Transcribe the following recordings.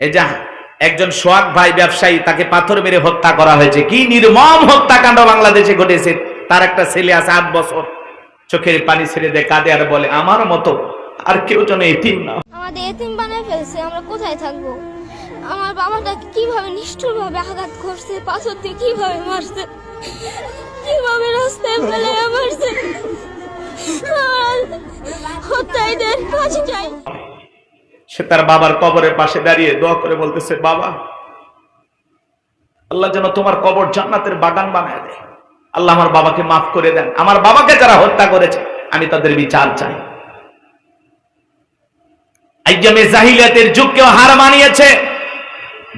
এই যা, একজন সোহাগ ভাই ব্যবসায়ী, তাকে পাথর মেরে হত্যা করা হয়েছে। কি নির্মম হত্যাকাণ্ড বাংলাদেশে ঘটেছে। তার একটা ছেলে আছে আট বছর। চোখের পানি ছেড়ে দেয়, কাঁদে আর বলে, আমার মতো আর কেউ যেন এতিম না। আমাদের এতিম বানায় ফেলছে, আমরা কোথায় থাকব? আমার বাবাটা কীভাবে নিষ্ঠুরভাবে আঘাত করছে, পাথর দিয়ে কীভাবে মারছে, কীভাবে রাস্তায় ফেলে মারছে? আর হত্যাইদের ফাঁসি চাই সে তার বাবার কবরের পাশে দাঁড়িয়ে দোয়া করে বলতেছে, বাবা, আল্লাহ যেন তোমার কবর জান্নাতের বাগান বানায় দেয়। আল্লাহ আমার বাবাকে মাফ করে দেন। আমার বাবাকে যারা হত্যা করেছে, আমি তাদের বিচার চাই। আইয়ামে জাহিলিয়াতের যুগকেও হার মানিয়েছে।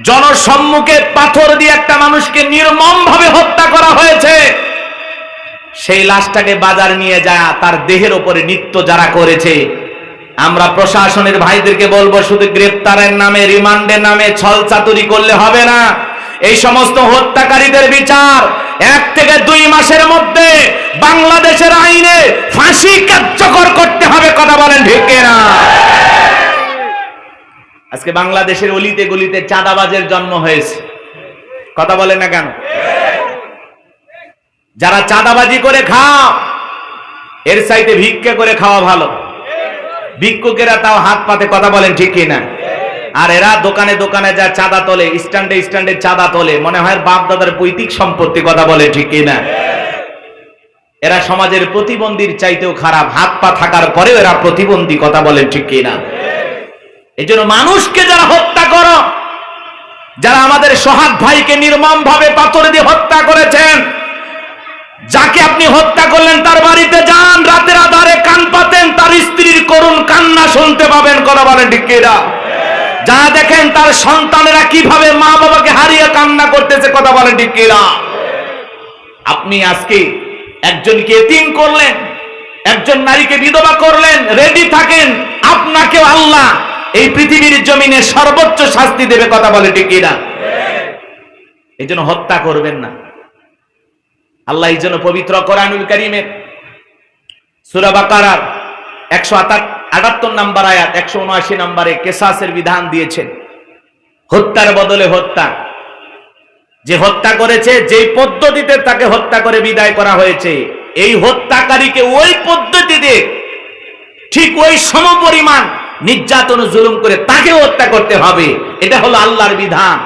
জনসম্মুখে পাথর দিয়ে একটা মানুষকে নির্মম ভাবে হত্যা করা হয়েছে। সেই লাশটাকে বাজার নিয়ে যায়, তার দেহের উপরে নৃত্য যারা করেছে আমরা প্রশাসনের ভাইদেরকে বলব, শুধু গ্রেপ্তারের নামে, রিমান্ডের নামে ছল চাতুরি করলে হবে না। এই সমস্ত হত্যাকারীদের বিচার এক থেকে দুই মাসের মধ্যে বাংলাদেশের আইনে ফাঁসি কার্যকর করতে হবে, কথা বলেন ঠিক না আজকে বাংলাদেশের অলিতে গলিতে চাঁদাবাজের জন্ম হয়েছে। কথা বলে না কেন? যারা চাঁদাবাজি করে খাও, এর সাইতে ভিক্ষা করে খাওয়া ভালো। ভিক্ষুকেরা তাও হাত পাতে কথা বলেন ঠিক কিনা? আর এরা দোকানে দোকানে যা চাঁদা তোলে, স্ট্যান্ডে স্ট্যান্ডে চাঁদা তোলে, মনে হয় বাপ দাদার পৈতৃক সম্পত্তি কথা বলে ঠিক কিনা? এরা সমাজের প্রতিবন্ধীর চাইতেও খারাপ, হাত পা থাকার পরেও এরা প্রতিবন্ধী কথা বলেন ঠিক কিনা? এই জন্য মানুষকে যারা হত্যা করো, যারা আমাদের সোহাগ ভাইকে নির্মম ভাবে পাথর দিয়ে হত্যা করেছেন যাকে আপনি হত্যা করলেন তার বাড়িতে যান, রাতের আধারে কান পাতেন, তার স্ত্রীর করুণ কান্না শুনতে পাবেন, কথা বলেন কিনা? যা দেখেন তার সন্তানেরা কীভাবে মা বাবাকে হারিয়ে কান্না করতেছে, কথা বলেন কিনা? আপনি আজকে একজনকে এতিম করলেন, একজন নারীকে বিধবা করলেন রেডি থাকেন আপনাকে আল্লাহ এই পৃথিবীর জমিনে সর্বোচ্চ শাস্তি দেবে, কথা বলে কিনা এই জন্য হত্যা করবেন না আল্লাহ জন্য পবিত্র কোরআনুল করিমের সুরা বাকারার একশো আটাত্তর নাম্বার আয়াত, একশো উনআশি নাম্বারে কেসাসের বিধান দিয়েছেন। হত্যার বদলে হত্যা। যে হত্যা করেছে, যেই পদ্ধতিতে তাকে হত্যা করে বিদায় করা হয়েছে, এই হত্যাকারীকে ওই পদ্ধতিতে ঠিক ওই সমপরিমাণ নির্যাতন জুলুম করে তাকে হত্যা করতে হবে। এটা হলো আল্লাহর বিধান।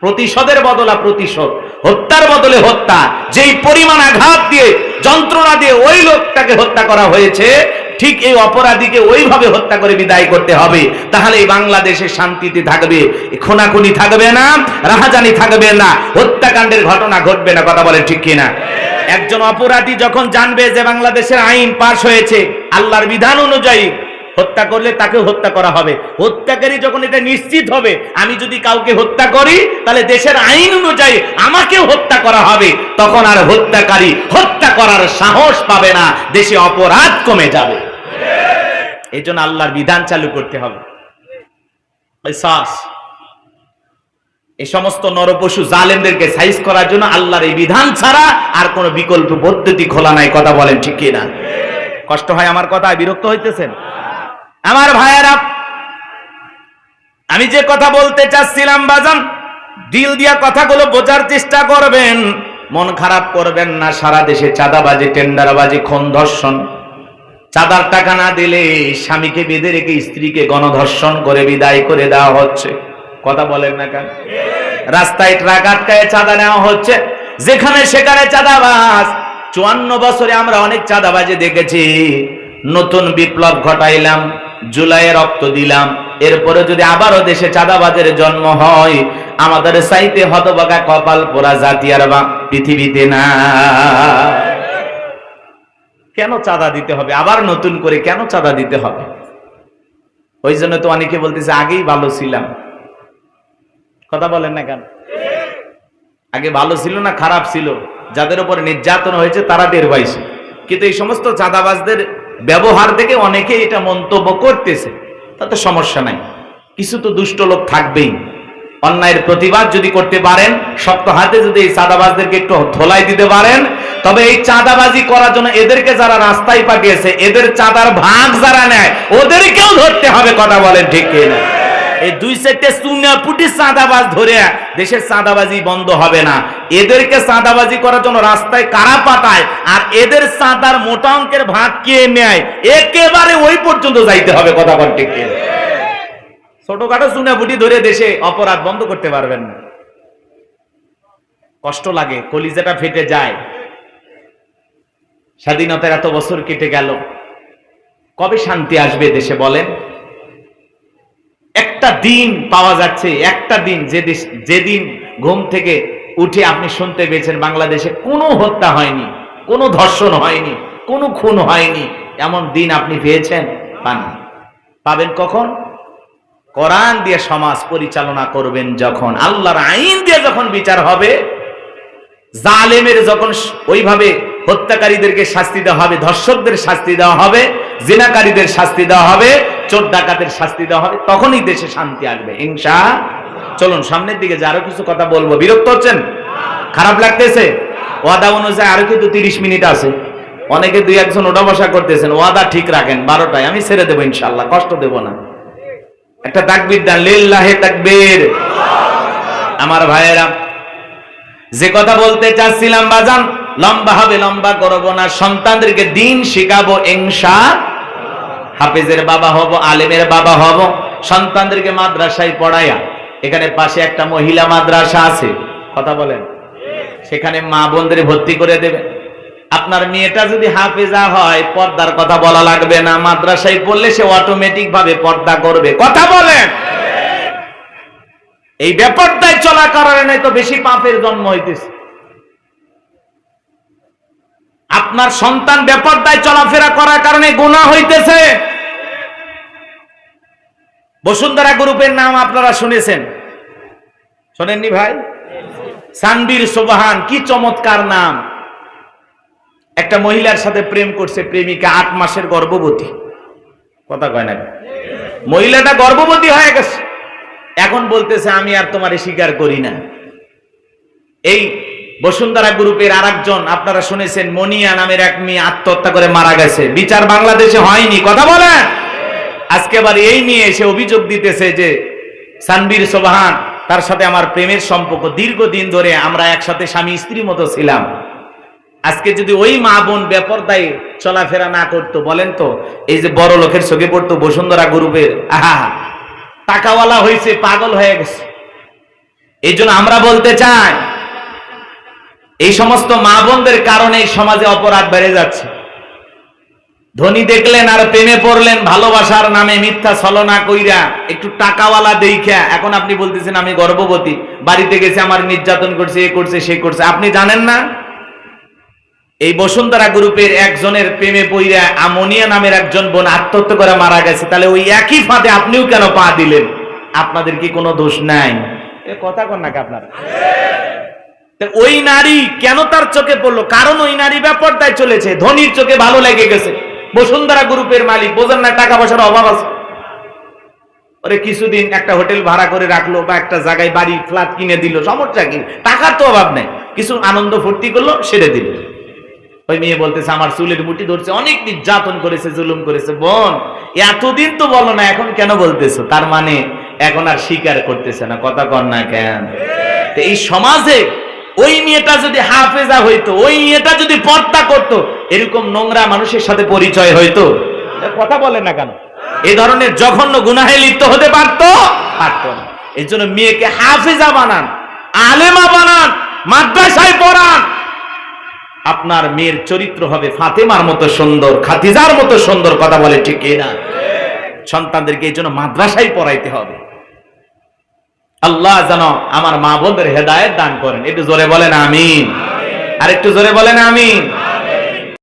প্রতিশোধের বদলা প্রতিশোধ। হত্যার বদলে হত্যা। যেই পরিমাণ আঘাত দিয়ে, যন্ত্রণা দিয়ে ওই লোকটাকে হত্যা করা হয়েছে, ঠিক এই অপরাধীকে ওইভাবে হত্যা করে বিদায় করতে হবে। তাহলে এই বাংলাদেশে শান্তিতে থাকবে খুনাখুনি থাকবে না, রাহাজানি থাকবে না, হত্যাকাণ্ডের ঘটনা ঘটবে না, কথা বলে ঠিক কিনা? একজন অপরাধী যখন জানবে যে বাংলাদেশের আইন পাশ হয়েছে, আল্লাহর বিধান অনুযায়ী হত্যা করলে তাকে হত্যা করা হবে। হত্যাকারী যখন এটা নিশ্চিত হবে, আমি যদি কাউকে হত্যা করি, তাহলে দেশের আইন অনুযায়ী আমাকেও হত্যা করা হবে। তখন আর হত্যাকারী হত্যা করার সাহস পাবে না, দেশে অপরাধ কমে যাবে। এই জন্য আল্লাহর বিধান চালু করতে হবে। এই সমস্ত নরপশু জালেমদেরকে সাইজ করার জন্য আল্লাহর এই বিধান ছাড়া আর কোনো বিকল্প পদ্ধতি খোলা নাই, কথা বলেন ঠিক কিনা? কষ্ট হয় আমার কথা বিরক্ত হইতেছেন? আমার ভাইয়েরা, আমি যে কথা বলতে চাচ্ছিলাম বাজান, দিল দিয়া কথাগুলো বোঝার চেষ্টা করবেন, মন খারাপ করবেন না, সারা দেশে চাঁদাবাজি, টেন্ডারবাজি, খুন, ধর্ষণ। চাঁদার টাকা না দিলে স্বামীকে বেঁধে রেখে স্ত্রীকে গণধর্ষণ করে বিদায় করে দেওয়া হচ্ছে। কথা বলেন না কেন? রাস্তায় ট্রাক আটকায় চাঁদা নেওয়া হচ্ছে। যেখানে সেখানে চাঁদাবাজ। চুয়ান্ন বছরে আমরা অনেক চাঁদাবাজি দেখেছি। নতুন বিপ্লব ঘটাইলাম। জুলাইয়ে রক্ত দিলাম। এরপরে যদি আবারও দেশে চাঁদাবাজের জন্ম হয়, আমাদের সাইতে হতবাগা কপাল পোড়া জাতি আর বা পৃথিবীতে না। কেন চাঁদা দিতে হবে? আবার নতুন করে কেন চাঁদা দিতে হবে? ওই জন্য তো অনেকে বলতেছে, আগেই ভালো ছিলাম। কথা বলেন না কেন? আগে ভালো ছিল না, খারাপ ছিল? যাদের উপর নির্যাতন হয়েছে, তারা টের পাইছে। কিন্তু এই সমস্ত চাঁদাবাজদের ব্যবহার থেকে অনেকে এটা মন্তব্য করতেছে, তাতে সমস্যা নাই। কিছু তো দুষ্ট লোক থাকবেই। অন্যায়ের প্রতিবাদ যদি করতে পারেন, শক্ত হাতে যদি এই চাঁদাবাজদেরকে একটু ধোলাই দিতে পারেন, তবে এই চাঁদাবাজি করার জন্য এদেরকে যারা রাস্তায় পাঠিয়েছে, এদের চাঁদার ভাগ যারা নেয়, ওদেরকেও ধরতে হবে, কথা বলেন ঠিক কিনা। এই দুই সাইডে চুনা চাঁদাবাজ ধরে দেশের চাঁদাবাজি বন্ধ হবে না। এদেরকে চাঁদাবাজি করার জন্য রাস্তায় কারা আর এদের চাঁদার মোটা অঙ্কের ভাগ কে নেয়? একেবারে ওই পর্যন্ত যাইতে হবে, কথা ছোটখাটো ধরে দেশে অপরাধ বন্ধ করতে পারবেন না। কষ্ট লাগে, কলিজাটা ফেটে যায়। স্বাধীনতার এত বছর কেটে গেল। কবে শান্তি আসবে দেশে বলেন? একটা দিন পাওয়া যাচ্ছে, একটা দিন, যে যেদিন ঘুম থেকে উঠে আপনি শুনতে পেয়েছেন বাংলাদেশে, কোনো হত্যা হয়নি, কোনো ধর্ষণ হয়নি, কোনো খুন হয়নি, এমন দিন আপনি পেয়েছেন পান পাবেন কখন? কোরআন দিয়ে সমাজ পরিচালনা করবেন যখন, আল্লাহর আইন দিয়ে যখন বিচার হবে, জালেমের যখন ওইভাবে হত্যাকারীদেরকে শাস্তি দেওয়া হবে, ধর্ষকদের শাস্তি দেওয়া হবে, জিনাকারীদের শাস্তি দেওয়া হবে চোর ডাকাতের শাস্তি দেওয়া হবে, তখনই দেশে শান্তি আসবে। ইনশা চলুন, সামনের দিকে যে আরও কিছু কথা বলব। বিরক্ত হচ্ছেন? খারাপ লাগতেছে? ওয়াদা অনুযায়ী আরও কিন্তু তিরিশ মিনিট আছে। অনেকে দুই একজন ওটা বসা করতেছেন, ওয়াদা ঠিক রাখেন বারোটায়, আমি ছেড়ে দেবো ইনশাল্লাহ কষ্ট দেব না। একটা তাকবির দেন, লিল্লাহে তাকবীর। আমার ভাইয়েরা, যে কথা বলতে চাচ্ছিলাম, বাজান, লম্বা হবে, লম্বা করব না। সন্তানদেরকে দিন শিখাবো, ইনশা হাফেজের বাবা হব, আলেমের বাবা হব, সন্তানদেরকে মাদ্রাসায় পড়াইয়া এখানে পাশে একটা মহিলা মাদ্রাসা আছে। কথা বলেন। সেখানে মা বোনদের ভর্তি করে দেবে। আপনার মেয়েটা যদি হাফেজা হয়, পর্দার কথা বলা লাগবে না। মাদ্রাসায় পড়লে সে অটোমেটিক ভাবে পর্দা করবে। কথা বলেন। এই ব্যাপারটাই চলা কারণে তো বেশি পাপের জন্ম হইতেছে। আপনার সন্তান ব্যাপারটায় চলাফেরা করার কারণে গুণা হইতেছে। বসুন্ধরা গ্রুপের নাম আপনারা শুনেছেন। শোনেননি ভাই? সানবীর সোবাহান, কি চমৎকার নাম। একটা মহিলার সাথে প্রেম করছে প্রেমিকা, আট মাসের গর্ভবতী। কথা কয় না? মহিলাটা গর্ভবতী হয়ে গেছে। এখন বলতেছে, আমি আর তোমারে স্বীকার করি না। এই বসুন্ধরা গ্রুপের আর আপনারা শুনেছেন, মনিয়া নামের এক মেয়ে আত্মহত্যা করে মারা গেছে। বিচার বাংলাদেশে হয়নি, কথা বলেন। আজকে আবার এই নিয়ে এসে অভিযোগ দিতেছে যে সানবীর সোবাহান, তার সাথে আমার প্রেমের সম্পর্ক। দীর্ঘদিন ধরে আমরা একসাথে স্বামী স্ত্রী মতো ছিলাম। আজকে যদি ওই মা বোন বেপরদায় চলাফেরা না করতো, বলেন তো, এই যে বড় লোকের চোখে পড়তো বসুন্ধরা গ্রুপের, আহা, টাকাওয়ালা হয়েছে পাগল হয়ে গেছে। এই আমরা বলতে চাই, এই সমস্ত মা বোনদের কারণে সমাজে অপরাধ বেড়ে যাচ্ছে। ধনী দেখলেন আর প্রেমে পড়লেন, ভালোবাসার নামে মিথ্যা ছলনা কইরা, একটু টাকাওয়ালা দেইখা। এখন আপনি বলতেছেন, আমি গর্ভবতী, বাড়িতে গেছে, আমার নির্যাতন করছে, এ করছে, সে করছে। আপনি জানেন না? এই বসুন্ধরা গ্রুপের একজনের প্রেমে পইরা আমনিয়া নামের একজন বোন আত্মহত্যা করে মারা গেছে। তাহলে ওই একই ফাঁদে আপনিও কেন পা দিলেন? আপনাদের কি কোনো দোষ নাই? এ কথা কন নাকি আপনার? ওই নারী কেন তার চোখে পড়ল? কারণ ওই নারী ব্যাপারটাই চলেছে। ধনির চোখে ভালো লেগে গেছে। বসুন্ধরা গ্রুপের মালিক, বোঝেন না টাকা পয়সার অভাব আছে। ওরে কিছুদিন একটা হোটেল ভাড়া করে রাখল বা একটা জায়গায় বাড়ি, ফ্ল্যাট কিনে দিল, সমস্যা কি? টাকার তো অভাব নেই। কিছু আনন্দ ফুর্তি করল, সেরে দিল। ওই মেয়ে বলতেছে, আমার চুলের মুঠি ধরছে, অনেক নির্যাতন করেছে, জুলুম করেছে, বোন, এতদিন তো বলো না, এখন কেন বলতেছো? তার মানে এখন আর স্বীকার করতেছে না। কথা কর না কেন? এই সমাজে ওই মেয়েটা যদি হাফেজা হইতো, ওই মেয়েটা যদি পর্দা করতো এরকম নোংরা মানুষের সাথে পরিচয় হইতো। কথা বলে না কেন? এই ধরনের জঘন্য গুনাহে লিপ্ত হতে পারতো? পারতো না। এই জন্য মেয়েকে হাফেজা বানান আলেমা বানান মাদ্রাসায় পড়ান। আপনার মেয়ের চরিত্র হবে ফাতেমার মতো সুন্দর খাতিজার মতো সুন্দর কথা বলে ঠিক না? সন্তানদেরকে এই জন্য মাদ্রাসায় পড়াইতে হবে। আল্লাহ যেন আমার মা বোনদের হেদায়েত দান করেন। একটু জোরে বলেন আমিন। আর একটু জোরে বলেন আমিন।